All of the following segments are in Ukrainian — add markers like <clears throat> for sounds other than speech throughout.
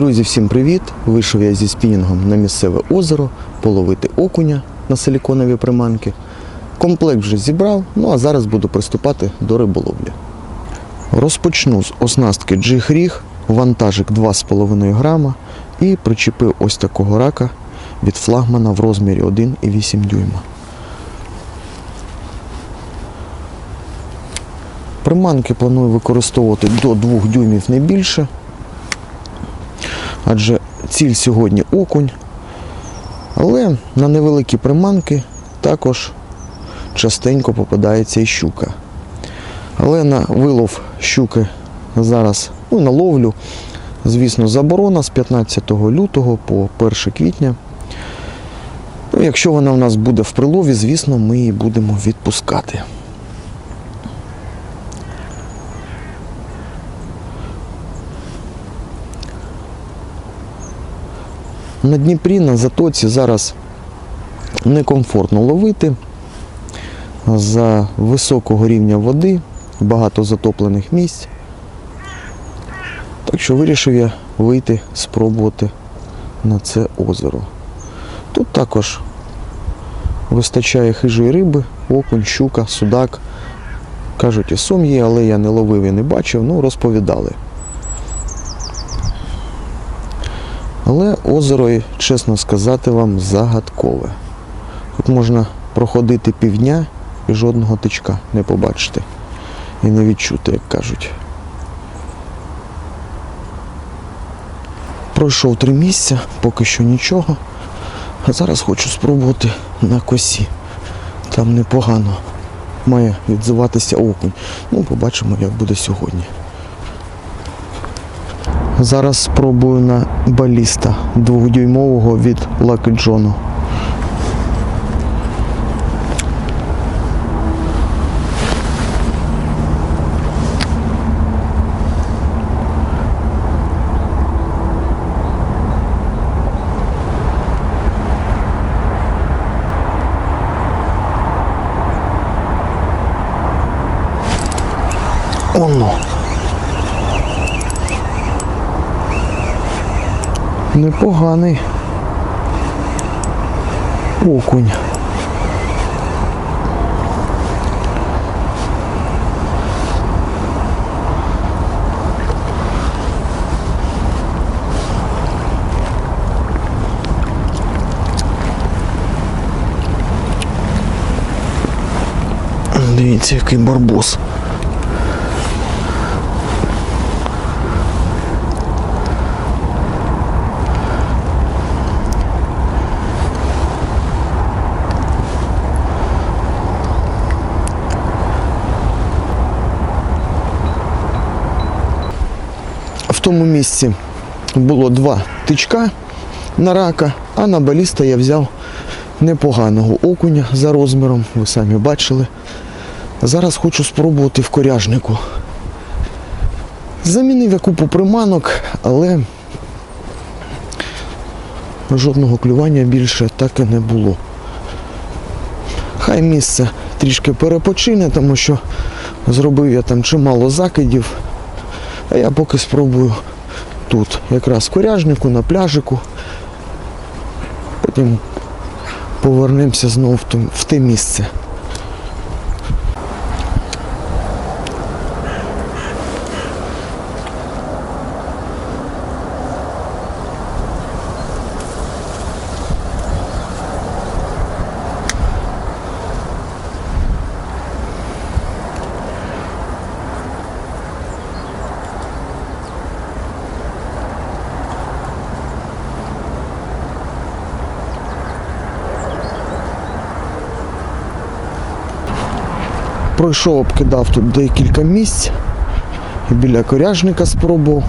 Друзі, всім привіт! Вийшов я зі спінінгом на місцеве озеро половити окуня на силіконові приманки. Комплект вже зібрав, ну а зараз буду приступати до риболовлі. Розпочну з оснастки джиг ріг, вантажик 2,5 грама і причепив ось такого рака від флагмана в розмірі 1,8 дюйма. Приманки планую використовувати до 2 дюймів не більше. Адже ціль сьогодні окунь. Але на невеликі приманки також частенько попадається і щука. Але на вилов щуки зараз, ну, на ловлю, звісно, заборона з 15 лютого по 1 квітня. Ну, якщо вона у нас буде в прилові, звісно, ми її будемо відпускати. На Дніпрі на затоці зараз некомфортно ловити. За високого рівня води, багато затоплених місць. Так що вирішив я вийти, спробувати на це озеро. Тут також вистачає хижої риби, окунь, щука, судак. Кажуть, і сом є, але я не ловив і не бачив, ну розповідали. Але озеро, чесно сказати вам, загадкове. Тут можна проходити півдня і жодного тичка не побачити. І не відчути, як кажуть. Пройшов три місця, поки що нічого. А зараз хочу спробувати на косі. Там непогано має відзиватися окунь. Ну, побачимо, як буде сьогодні. Зараз спробую на баліста двохдюймового від Lucky John. Оно. Непоганий окунь. Дивіться, який барбос. В тому місці було два тичка на рака, а на баліста я взяв непоганого окуня за розміром, ви самі бачили. Зараз хочу спробувати в коряжнику. Замінив я купу приманок, але жодного клювання більше так і не було. Хай місце трішки перепочине, тому що зробив я там чимало закидів. А я поки спробую тут, якраз в коряжнику, на пляжику. Потім повернемося знову в, те місце. Пройшов, обкидав тут декілька місць. Біля коряжника спробував.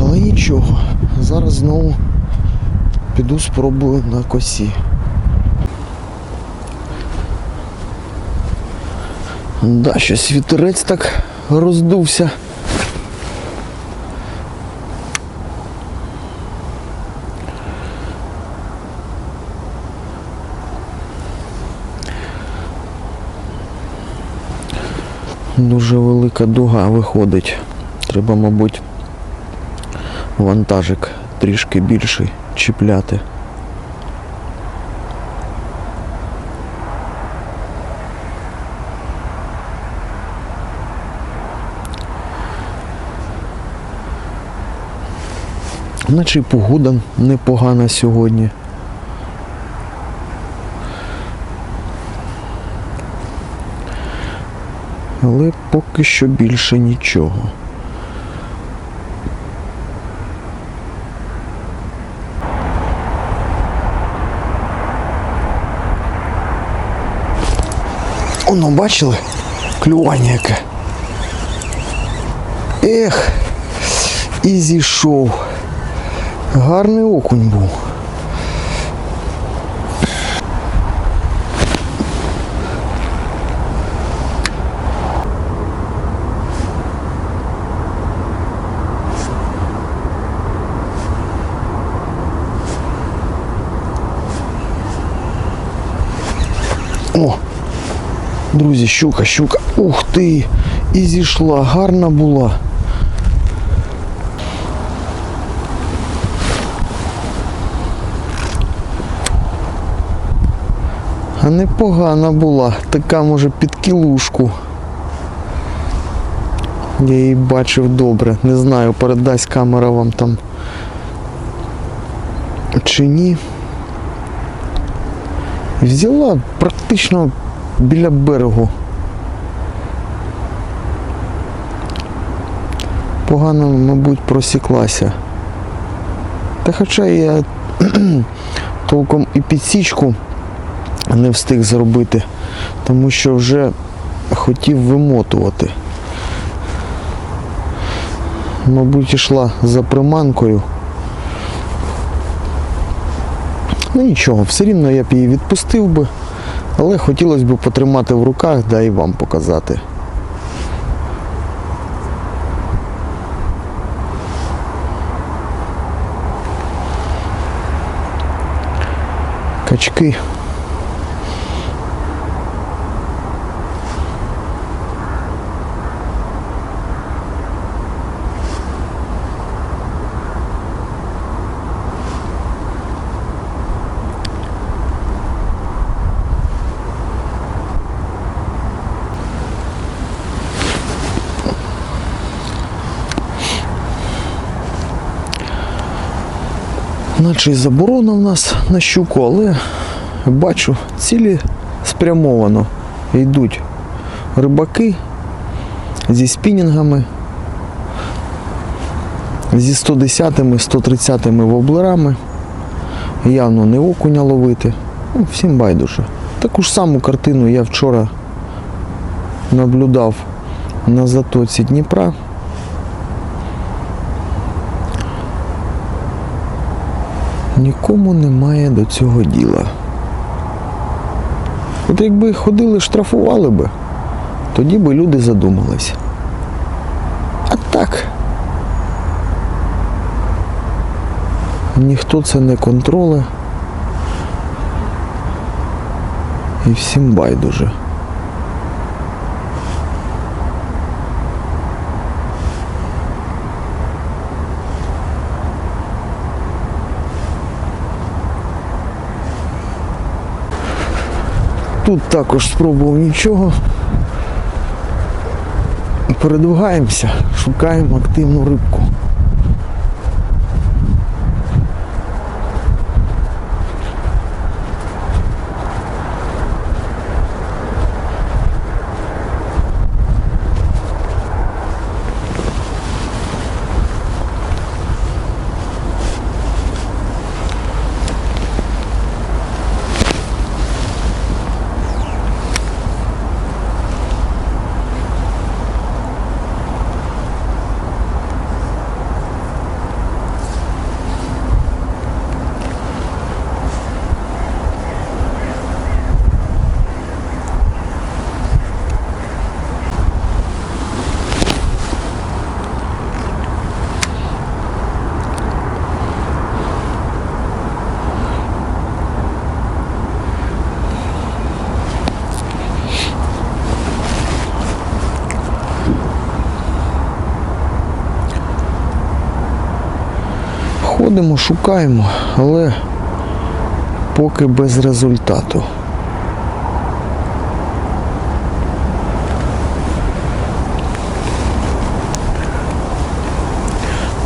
Але нічого. Зараз знову піду спробую на косі. Да, щось вітерець так роздувся. Дуже велика дуга виходить. Треба, мабуть, вантажик трішки більший чіпляти. Наче погода непогана сьогодні. Але поки що більше нічого. Оно бачили? Клювання яке. Ех, і зійшов. Гарний окунь був. О, друзі, щука, щука. Ух ти! І зійшла, гарна була. А непогана була, така може під кілушку. Я її бачив добре. Не знаю, передасть камера вам там чи ні. Взяла практично біля берегу. Погано, мабуть, просіклася. Та хоча я <clears throat> толком і підсічку не встиг зробити, тому що вже хотів вимотувати. Мабуть, йшла за приманкою. Ну нічого, все рівно я б її відпустив би, але хотілося б потримати в руках, да і вам показати. Качки. Наче і заборона в нас на щуку, але бачу, цілі спрямовано йдуть рибаки зі спінінгами, зі 110-ми, 130-ми воблерами. Явно не окуня ловити. Ну, всім байдуже. Таку ж саму картину я вчора наблюдав на затоці Дніпра. Нікому немає до цього діла. От якби ходили, штрафували би, тоді би люди задумались. А так. Ніхто це не контроле. І всім байдуже. Тут також спробував нічого. Передвигаємося, шукаємо активну рибку. Ходимо, шукаємо, але поки без результату.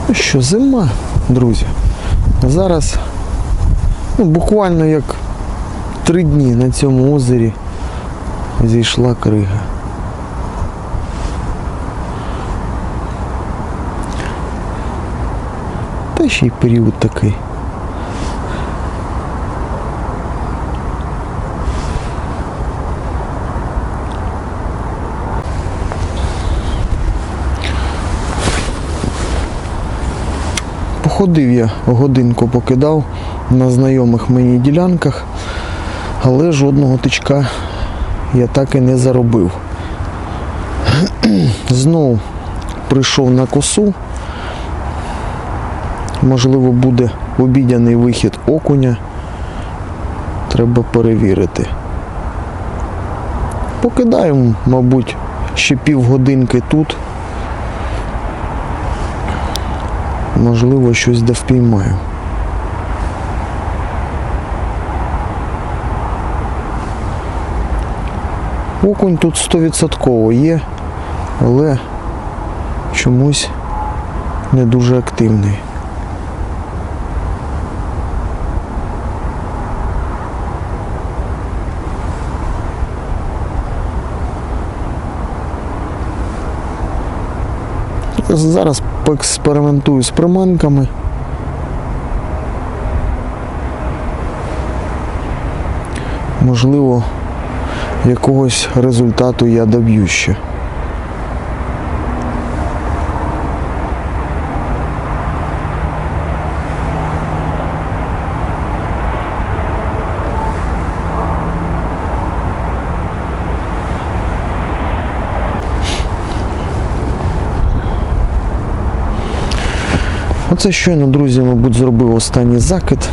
Ну що, зима, друзі. Зараз ну, буквально як три дні на цьому озері зійшла крига. Та ще й період такий. Походив я годинку покидав на знайомих мені ділянках, але жодного тичка я так і не заробив. <clears throat> Знову прийшов на косу. Можливо, буде обідяний вихід окуня. Треба перевірити. Покидаємо, мабуть, ще півгодинки тут. Можливо, щось де впіймаю. Окунь тут 100% є, але чомусь не дуже активний. Зараз поекспериментую з приманками. Можливо, якогось результату я доб'ю ще. Оце щойно, друзі, мабуть, зробив останній закид.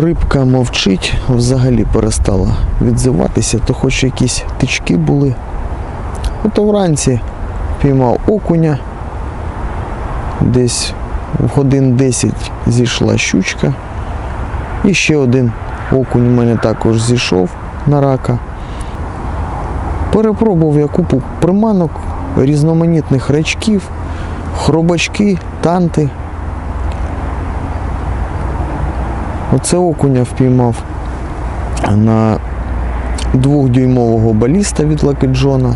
Рибка мовчить, взагалі перестала відзиватися, то хоч якісь тички були. Ото вранці піймав окуня. Десь в годин 10 зійшла щучка. І ще один окунь у мене також зійшов на рака. Перепробував я купу приманок, різноманітних рачків, хробачки, танти. Оце окуня впіймав на двохдюймового баліста від Lucky Джона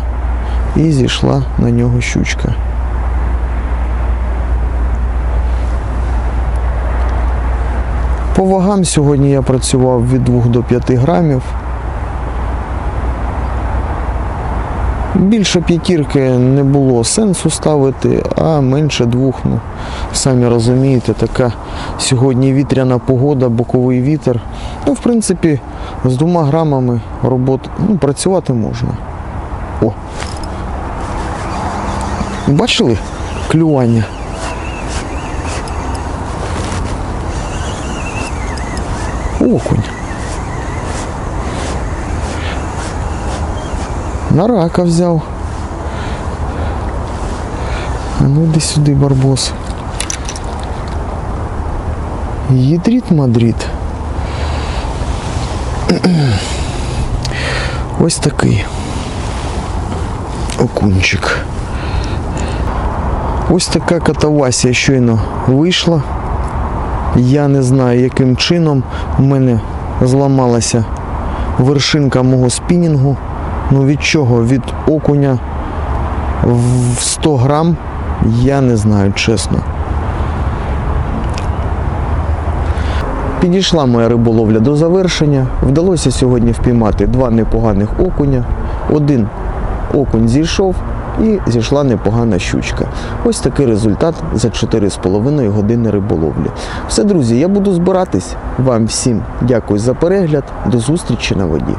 і зійшла на нього щучка. По вагам сьогодні я працював від 2 до 5 грамів. Більше п'ятірки не було сенсу ставити, а менше двох, ну, самі розумієте, така сьогодні вітряна погода, боковий вітер. Ну, в принципі, з двома грамами роботи, ну, працювати можна. О. Бачили клювання? Окунь. На рака взяв. А ну йди сюди, барбос. Їдріт Мадрид. <clears throat> Ось такий окунчик. Ось така катавасія щойно вийшла. Я не знаю, яким чином в мене зламалася вершинка мого спінінгу. Ну від чого? Від окуня в 100 грам, я не знаю, чесно. Підійшла моя риболовля до завершення. Вдалося сьогодні впіймати два непоганих окуня. Один окунь зійшов і зійшла непогана щучка. Ось такий результат за 4,5 години риболовлі. Все, друзі, я буду збиратись. Вам всім дякую за перегляд. До зустрічі на воді.